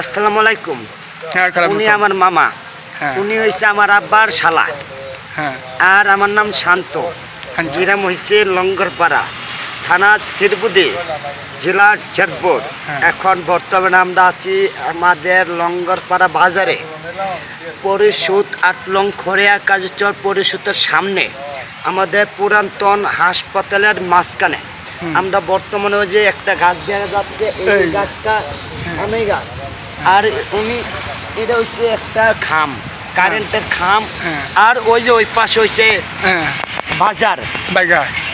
আসসালামু আলাইকুম। হ্যাঁ উনি আমার মামা। হ্যাঁ। উনি হয়েছে আমার আব্বার শালা। হ্যাঁ। আর আমার নাম শান্ত। গ্রাম হয়েছে লঙ্গরপাড়া। থানা সিরবুদি জেলা শেরপুর। এখন বর্তমানে আমরা আছি আমাদের লঙ্গরপাড়া বাজারে। পরিশুদ্ধ আটলং খরিয়া কাজচর পরিশুদ্ধের সামনে আমাদের পুরাতন হাসপাতালের মাঝখানে। আমরা বর্তমানে যে একটা গাছ দেখা যাচ্ছে এই। গাছটা আমি গাছ। আর উনি এটা হচ্ছে একটা খাম কারেন্টের খাম। হ্যাঁ। আর ওই যে ওই পাশে হচ্ছে হ্যাঁ। বাজার।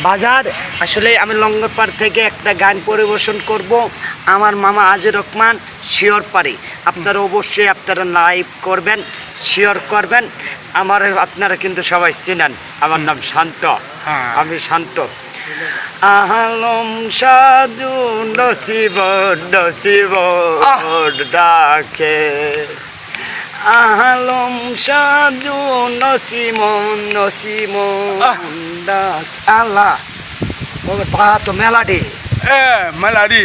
বাজার। আসলে আমি লঙ্গরপাড় থেকে একটা গান পরিবেশন করব। আমার মামা আজির রহমান শিওর পারি আপনারা অবশ্যই আপনারা লাইভ করবেন শিওর করবেন। আমার আপনারা কিন্তু সবাই চেনেন। আমার নাম শান্ত। হ্যাঁ। আমি শান্ত। আহলম সাজু নসিব নসিব ডাকে। আহলম সাজু নসিম নসিম! ডাক। আল্লাহ পা তো মেলাডি এ মালারি